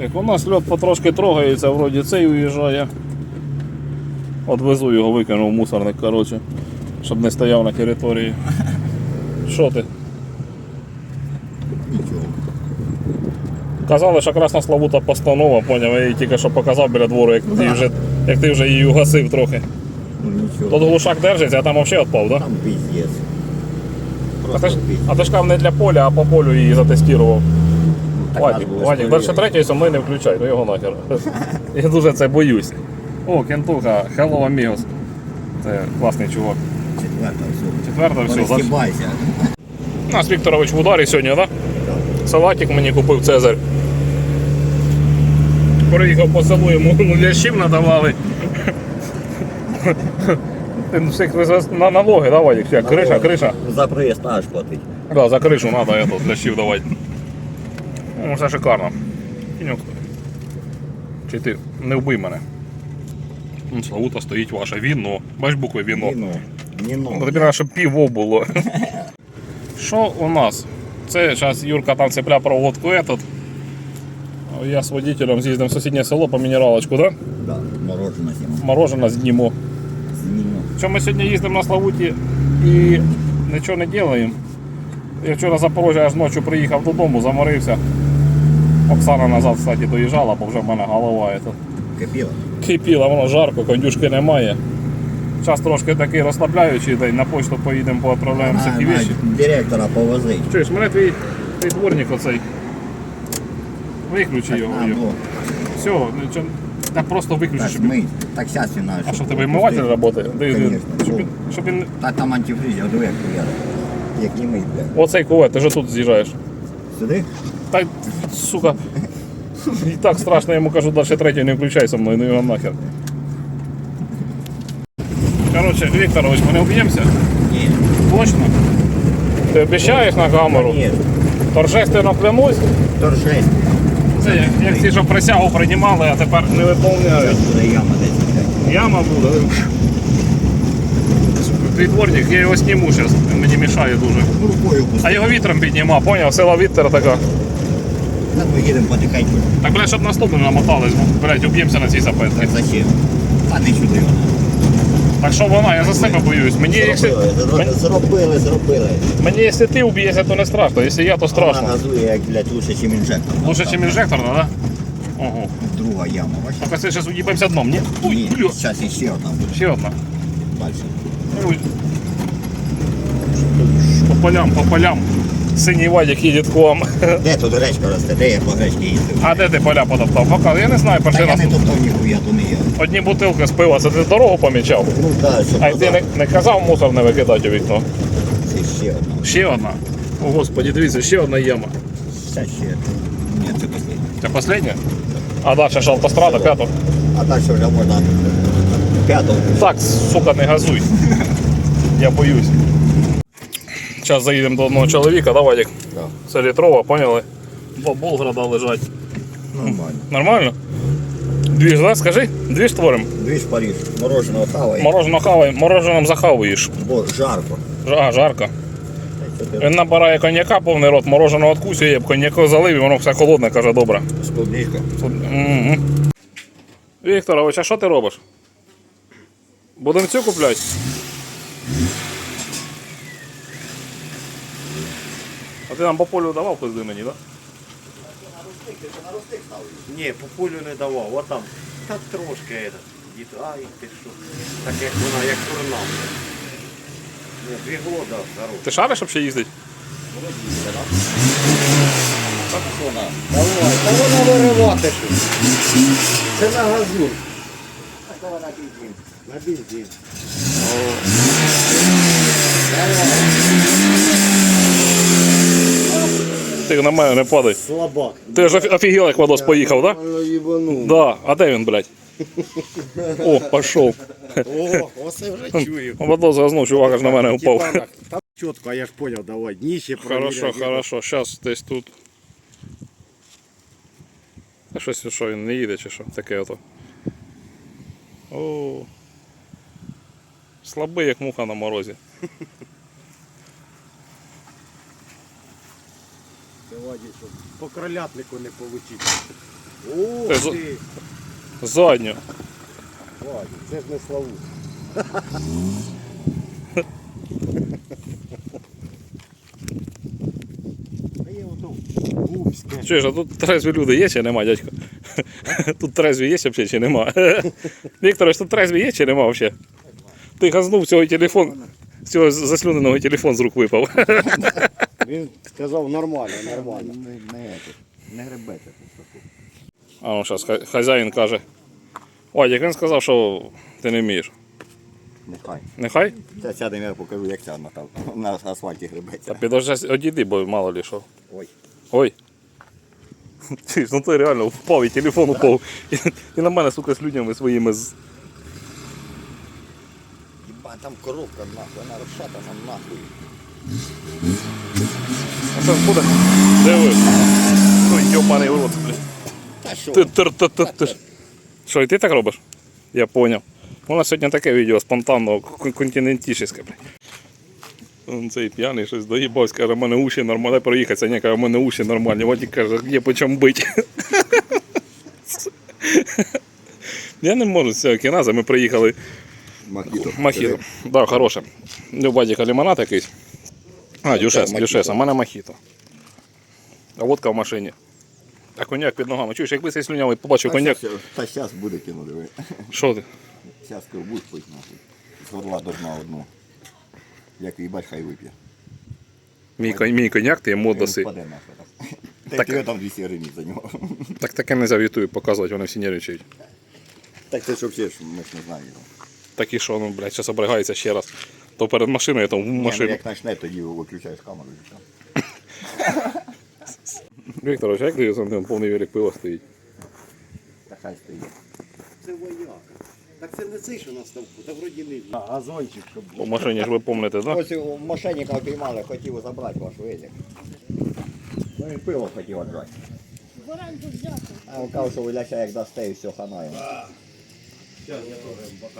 Так, у нас льот потрошки трогається, вроді цей уїжджає. Отвезу його, викинув в мусорник, коротше, щоб не стояв на території. Що ти? Нічого. Казали, що красна славута постанова, поняв, я її тільки що показав біля двору, як ти вже, як ти вже її угасив трохи. Ну нічого. Тут глушак держиться, а там взагалі відпав, так? Да? Там пиздец. А ти ж, а ти ж кав не для поля, а по полю її затестував. Було Вадик, перевірити. третій со не включай, ну його нахер. Я дуже це боюсь. О, кентуха, hello amigos. Це класний чувак. Четверта все. Четверта, все, за... Розхибайся. Нас Вікторович в ударі сьогодні, так? Так. Салатик мені купив Цезарь. Приїхав по селу, йому ну, лящів надавали. Ти всіх вез- на налоги, да, Вадик? Як, Криша, криша. За проїзд аж платить. Да, за кришу треба я тут лящів давати. Ну, все шикарно. Кінюк. Чи ти не вбий мене? Ну, Славута стоїть ваше віно. Бач букви віно. Ніно. Ніно. Ну, Тобі треба, щоб пів було. Що у нас? Це зараз Юрка там цепля проводку этот. Я з водителем з'їздив в сусіднє село по мінералочку, да? Да, мороженое зима. Мороженое зніму. Ніно. Що ми сьогодні їздимо на Славуті і нічого не робимо. Я вчора з Запорожжя аж ночі приїхав додому, заморився. Оксана назад, кстати, доїжджала, бо вже в мене голова. ета. Кипіло. Кипіло, воно жарко, кондюшки немає. Час трошки такий розслабляючий день, на почту поїдемо, поотправляємо На, всякі на вещи. директора повозить. Чуєш, мене твій, твій дворник оцей. Виключи його. А, його. Все, нічого. Та просто виключи, так, щоб ми, так зараз він наш. А що в тебе імиватель працює? Конечно. Щоб він, щоб він. Та там антифриз, я диви, як хуяр. Як німий, блядь. Оцей кувет, ти ж тут з'їжджаєш. Сюди? Та, сука. І так страшно, я йому кажу, далі третій не включай со мною, ну його нахер. Коротше, Вікторович, ми не об'ємося? Ні. Точно? Ти обіцяєш на камеру? Ні. Торжественно клянусь? Торжесть. Це як, як ті, що присягу приймали, а тепер не виповняють. Буде яма десь. Яма буде. Твій я його зніму зараз, він мені мішає дуже. Рукою А його вітром підніма, поняв? Сила вітер така. Так ми їдемо потихеньку. Так, блядь, щоб наступним намотались, бо, блядь, уб'ємося на цій запетці. Так зачем? Та не вона. Так що вона, я за себе боюсь. Мені, якщо, Зробили, зро- зробили, зробили. мені, якщо ти уб'єшся, то не страшно. Якщо я, то Вона страшно. газує, як, блядь, лучше, ніж інжектор. Лучше, ніж інжекторна, да? Ого. Друга яма, бачиш? Так, ось зараз уїбемося дном, ні? Ой, Ні, бля. зараз іще одна буде. Ще одна. Далі. Ой. По полям, по полям. Синій вадик їде к вам. Де тут гречка росте? Де я по гречці їздив? А де ти поля потоптав? Пока. Я не знаю, Та перший я раз. не топтав ніхуя, то не я. Одні бутилки з пива, це ти дорогу помічав. Ну так, що А й ти не, не казав мусор не викидати у вікно. Це ще одна. Ще одна. О, господи, дивіться, ще одна яма. Це ще. Ні, це останнє. Це последня? А далі ж автострада, п'ята. А далі вже можна п'яту. Так, сука, не газуй. Я боюсь. Зараз заїдемо до одного чоловіка, да, Вадик? Да. Це літрова, поняли? Два Болграда лежать. Нормально. Нормально? Дві ж, да? Скажи, дві ж творимо. Дві ж Париж. Мороженого хаває. Морожено хавай, мороженом захавуєш. Бо жарко. Ж- А, жарко. Він набирає коньяка, повний рот, мороженого откусює, коньяку залив і воно все холодне, каже, добре. з клубничка. Угу. Вікторович, а що ти робиш? Будемо цю купляти? А ти нам по полю давав пизди мені, так? Ні, по полю не давав, от там. Та трошки этот. Дід, ай, ти що. Так як вона, як турна. Ні, дві года, здорово. Ти шариш, щоб ще їздити? Давай, та вона виривати що. Це на газу. На бензин. Ти на мене не падай. Слабак. Ти ж офі- офігел, як Вадос поїхав, так? Да? Ну. Да. А де він, блядь? О, пішов. О, оце вже чую. Вадос зазнув, чувак аж на мене упав. Там чітко, а я ж поняв, давай, дніще Хорошо, хорошо. Зараз десь тут. А щось, що він не їде чи що? Таке ото. О. Слабий, як муха на морозі. Давай, щоб по кролятнику не получити. Ух Це ти! Задню. Вадик, це ж не славу. Чуєш, а тут трезві люди є чи нема, дядько? Тут трезві є взагалі чи нема? Вікторович, тут трезві є чи нема взагалі? Ти газнув цього телефон, цього заслюненого телефон з рук випав. Він сказав нормально, нормально. Не, не, не, не гребете. А ну зараз хазяїн каже. Вадик, він сказав, що ти не вмієш. Нехай. Нехай? Це сядемо, я покажу, як ця на, там, на асфальті гребеться. Підожди, одійди, бо мало лі що. Ой. Ой. Ти ж, ну ти реально впав і телефон упав. І, і на мене, сука, слюнями своїми з. Єба, там коробка нахуй, вона розшатана нахуй. А це буде? Диви. Ой, йобаний урод, блядь. Та що? Ти. Що, і ти так робиш? Я поняв. У нас сьогодні таке відео спонтанно, кон- континентішське, блядь. Цей п'яний щось доїбався, каже, у мене уші нормальні, дай проїхатися, ні, каже, у мене уші нормальні. Вадик каже, є по чому бити. Я не можу з цього кіназа, ми приїхали Махіто. Мохіто. Да, хороше. У Вадіка лимонад якийсь. А, дюшес, дюшес, а в мене мохіто. А водка в машині. А коньяк під ногами. Чуєш, якби цей слюнявий побачив коньяк. Та зараз буде кіно, диви. Що ти? Зараз будь пить нахуй. З горла до дна одну. Як їбать, хай вип'є. Мій, кон- мій коньяк, ти йому даси. впаде нахуй так. Та Так. тебе там 200 гривень за нього. Так таке не в Ютубі показувати, вони всі нервничають. Так це ж взагалі, ж ми ж не знаємо його. Так і що, ну, блядь, зараз обригається ще раз. То перед машиною, то в Ні, ну, машину. Як почне, тоді виключаєш камеру все. Вікторович, як ти ним повний велик пива стоїть? Та хай стоїть. Це вояка. Так це не цей, що на ставку, та вроді не він. А, газончик, щоб По машині ж ви пам'ятаєте, так? Ось у мошенника піймали, хотів забрати ваш велик. Ну він пиво хотів віддати. Варанку взяти. А він казав, що ви ляся як дасте і все хана йому.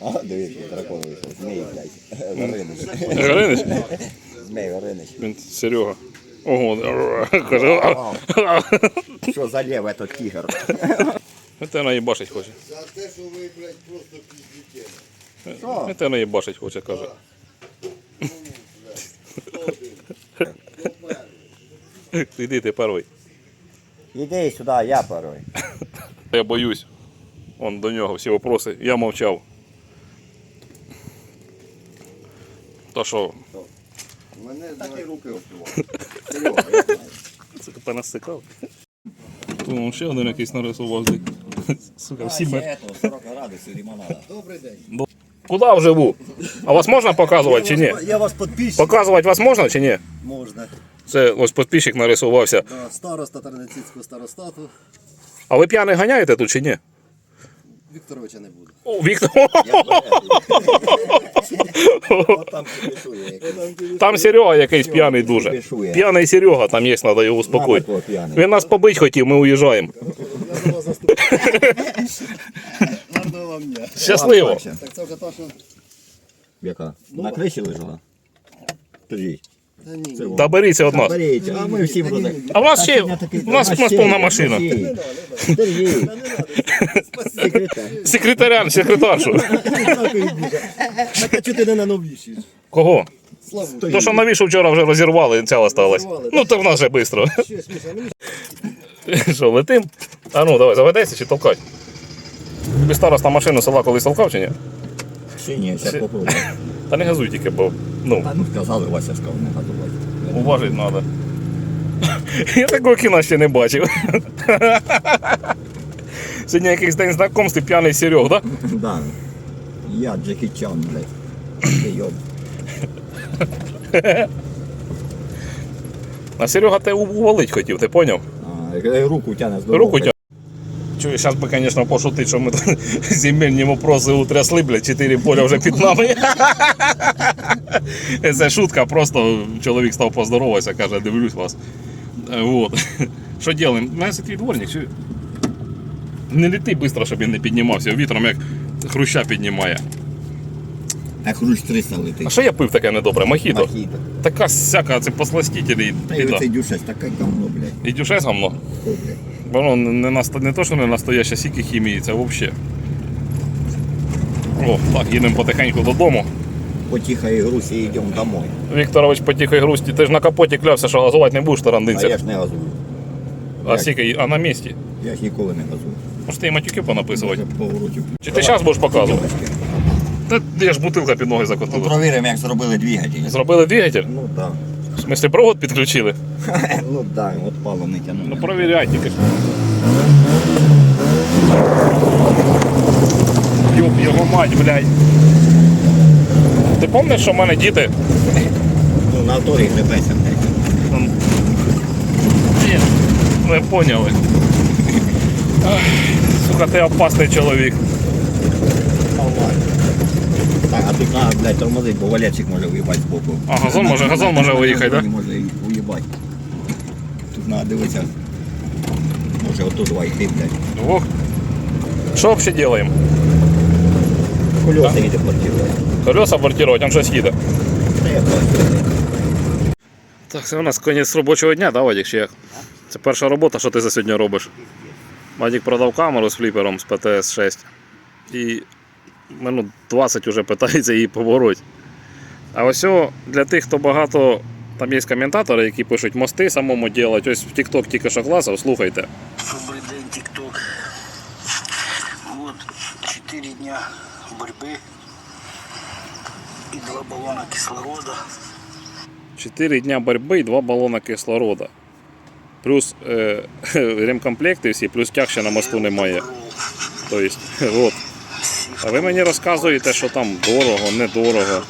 А, дивіться, дракон вийшов. Змій, блядь. Горинич. Галинич? Змій Горинич. Він Серега. Ого, каже, Що за лев этот тигр? це наїбашить хоче. За те, що ви, блядь, просто піздіте. Що? Це наїбашить хоче, каже. Іди ти перший. Іди сюди, я порой. Я боюсь. Он до нього всі вопроси. Я мовчав. То що, Мене такі руки знаю. це ти понасикав? Тут ще один якийсь нарисував. Сука, всі ми. 40 градусів лимонада. Добрий день. Куди вживу? А вас можна показувати чи ні? Я вас підписчик. Показувати вас можна чи ні? Можна. Це ось підписчик нарисувався. Да, староста Тарнацівського старостату. А ви п'яний ганяєте тут чи ні? Вікторовича не буде. О, Віктор. Там. Там Серега якийсь п'яний дуже. П'яний Серега там є, треба його успокоїти. Він нас побить хотів, ми уїжджаємо. Вас. Щасливо. Так це вже то, що... Яка? На криші лежала? Та беріться од нас. А ми родаємо. А в нас ще у нас, у нас повна машина. Сергій. Секретар. Секретарям, секретаршу. Чого ти не на новіші? Кого? Славу. То, що новіше вчора вже розірвали, ця осталась. Ну то в нас же швидко. Що, Що, летим? А ну давай, заведайся чи толкай. Тобі староста машину села колись толкав чи ні? Ще ні, зараз попробуй. Та не газуй тільки, бо ну, А ну сказали, Вася сказав, не готувати. уважити треба. Я такого кіна ще не бачив. Сьогодні якийсь день знакомств і п'яний Серег, так? Да. Я Джекі Чан, блядь. А Серега тебе увалить хотів, ти поняв? А, е, Руку тяне здорово. Руку тя. Чую, зараз би, звісно, пошутити, що ми тут земельні вопроси утрясли, блядь, чотири поля вже під нами. Це шутка, просто чоловік став поздороватися, каже, дивлюсь вас. Е, Вот. Що робимо? У це твій дворник? Не літи швидко, щоб він не піднімався. Вітром як хруща піднімає. А хрущ 300 А летить. що я пив таке недобре? Мохіто? Мохіто. Така всяка, це посластителі. Та й оцей дюшець, таке говно, блядь. І дюшес гамно. Воно не, наста... не то, що не настояще, скільки хімії, це взагалі. О, так, їдемо потихеньку додому. Потихо и груси идем домой. Вікторович по тихій грусті, ти ж на капоті клявся, що газувати не будеш А я ж не газую. А скільки, а на місці. Я ж ніколи не газую. Може ти і матюки понаписувати. Поворотів. Чи ти зараз будеш показувати? Та я ж бутилка під ноги Ну, закотила. провіримо, як зробили двигатель. Зробили двигатель? Ну так. В смислі провод підключили? ну так, от палом не тягнули. Ну провіряй тільки. Юб його мать, блядь. Ти пам'ятаєш, що в мене діти? Ну, на авторі гребеться, блядь. Ні, ви поняли. Сука, ти опасний чоловік. Так, а тут треба, блядь, тормозить, бо валячик може виїбати з боку. А газон може, газон може виїхати, так? Може і уїбати. Тут треба дивитися. Може отут два йти, блядь. Ох. Що взагалі робимо? Кольоса їде квартиру. Колеса бортувати, он щось їде. Так, це у нас кінець робочого дня, да, Вадік, чи як? Це перша робота, що ти за сьогодні робиш. Вадік продав камеру з фліпером з ПТС-6. І минут 20 вже питається її побороть. А ось о, для тих, хто багато. Там є коментатори, які пишуть мости самому ділять. Ось в TikTok тільки що класав, слухайте. Добрый день, ТикТок. Вот четыре дня борьбы и два баллона кислорода. 4 дня боротьби і 2 балона кислорода. Плюс е, ремкомплекти всі, плюс тяг ще на мосту немає. Тобто, от. А ви мені розказуєте, що там дорого, недорого.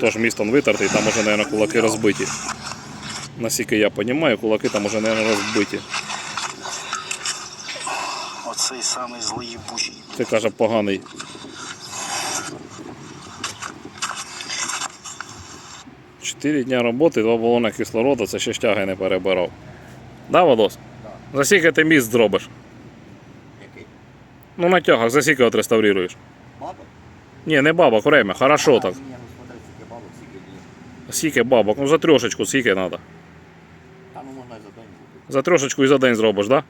Тож містом витертий, там уже, мабуть, кулаки розбиті. Наскільки я розумію, кулаки там уже, мабуть, розбиті. Оцей самий злоїбучий. Ти каже, поганий. Чотири дня роботи, два балони кислороду, це ще стяги не перебирав. Да, Вадос? За скільки ти міст зробиш? Який? Ну на тягах, за скільки отреставруєш? Баба? Ні, не бабок, время, хорошо так. Ні, ну смотри, скільки бабок, скільки днів. Скільки бабок? Ну за трьошечку, скільки треба. Та ну можна і за день бути. За трьошечку і за день зробиш, да?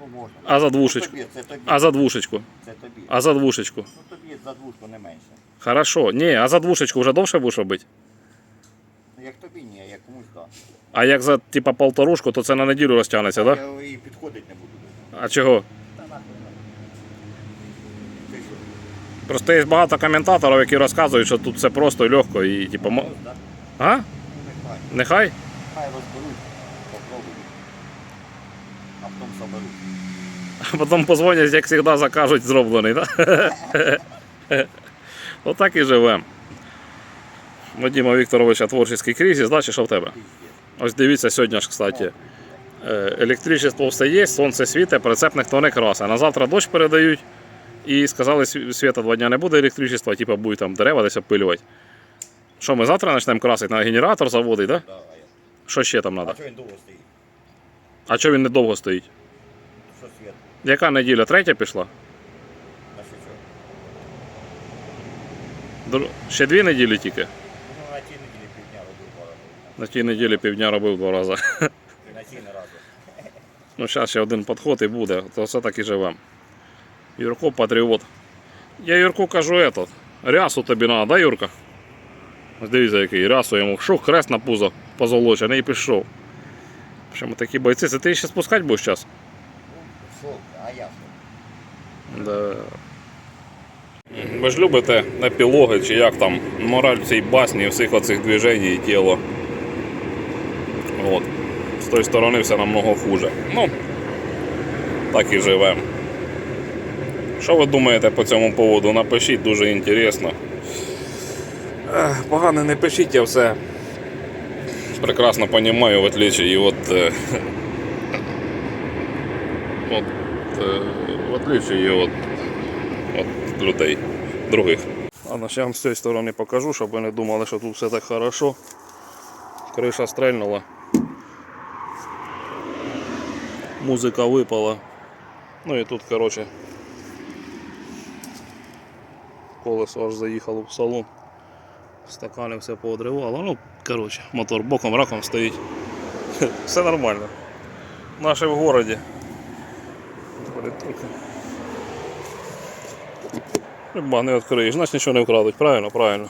Ну можна. А за двушечку? це тобі. А за двушечку? Це тобі. А за двушечку? Ну тобі за двушку не менше. Хорошо. Ні, а за двушечку вже довше будеш робити? Ну як тобі ні, а як комусь так. А як за типа полторушку, то це на неділю розтягнеться, так? Да? Я і підходити не буду. А чого? Та нахуй. Ти що? Просто є багато коментаторів, які розказують, що тут все просто і легко і типу. мо- да? А? Ну нехай. Нехай? Хай розберуть, попробують. А потім соберуть. А потім позвонять, як завжди, закажуть зроблений, так? Отак і живемо. Вадима Вікторовича творчий кризис, да, чи що в тебе? Ось дивіться сьогодні ж, кстати. Е, Електричество все є, сонце світе, прицеп ніхто не красить. На завтра дощ передають. І сказали, сві- світа два дня не буде електричества, типу будуть там дерева десь опилювати. Що, ми завтра почнемо красити на генератор заводить, так? Да? Да, Що ще там треба? А чого він довго стоїть? А чого він не довго стоїть? Що світ? Яка неділя? Третя пішла? На що що? Ще дві неділі тільки. Ну, на тій неділі півдня робив два рази. На тій неділі півдня робив два рази. На тій не разу. Ну, зараз ще один підход і буде, то все так і живемо. Юрко патріот. Я Юрку кажу этот. Рясу тобі треба, да, Юрка? Ось дивіться, який рясу йому. Шух, хрест на пузо позолочений і пішов. Що ми такі бойці, це ти ще спускати будеш зараз? А я? Да. Ви ж любите епілоги чи як там, мораль в цій басні, всіх оцих движень і тіло. От. З тої сторони все намного хуже. Ну, так і живемо. Що ви думаєте по цьому поводу? Напишіть, дуже інтересно. Погано не пишіть, я все прекрасно розумію, в отличие от, е, от, е, в отличие от, от людей других. Ладно, ще вам з цієї сторони покажу, щоб ви не думали, що тут все так хорошо. Криша стрельнула. Музика випала. Ну і тут, коротше, колесо аж заїхало в салон. Стакани все поодривало. Ну, коротше, мотор боком раком стоїть. Все нормально. Наші в. Притулки. Ба, не відкриєш, значить нічого не вкрадуть, правильно, правильно.